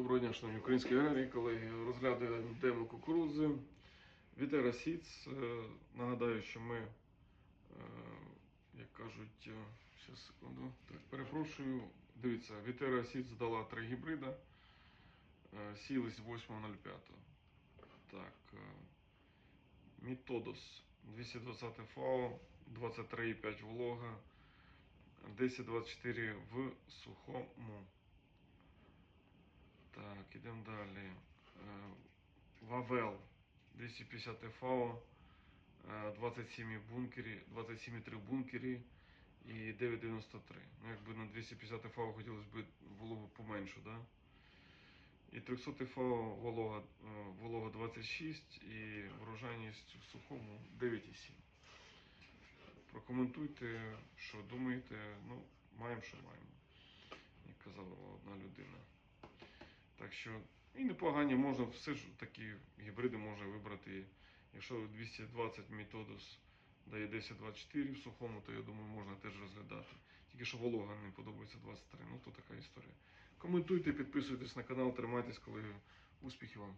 Доброго дня, шановні українські аграрії, колеги. Розглядаємо демо кукурудзи. Вітера Сіц. Нагадаю, що ми, е, як кажуть, е, секунду. Так, перепрошую. Дивіться, Вітера Сіц дала три гібрида. Е, Сілись 8.05. Так. е, Мітодос 220 ФАО, 23,5 волога, 1024 в сухому. Так, ідемо далі. Е, Вавел 250 ФАО, е, 27 в бункері, 27,3 в бункері і 9,93. Ну, якби на 250 ФАО хотілося б вологу поменшу, да? І 300 ФАО волога, е, волога 26 і врожайність в сухому 9,7. Прокоментуйте, що думаєте. Ну, маємо, що маємо. Як людина. Так і непогані можна все ж такі гібриди можна вибрати. Якщо 220 методус дає 1024 в сухому, то я думаю, можна теж розглядати. Тільки що волога не подобається 23. Ну то така історія. Коментуйте, підписуйтесь на канал, тримайтесь, колеги. Успіхів вам!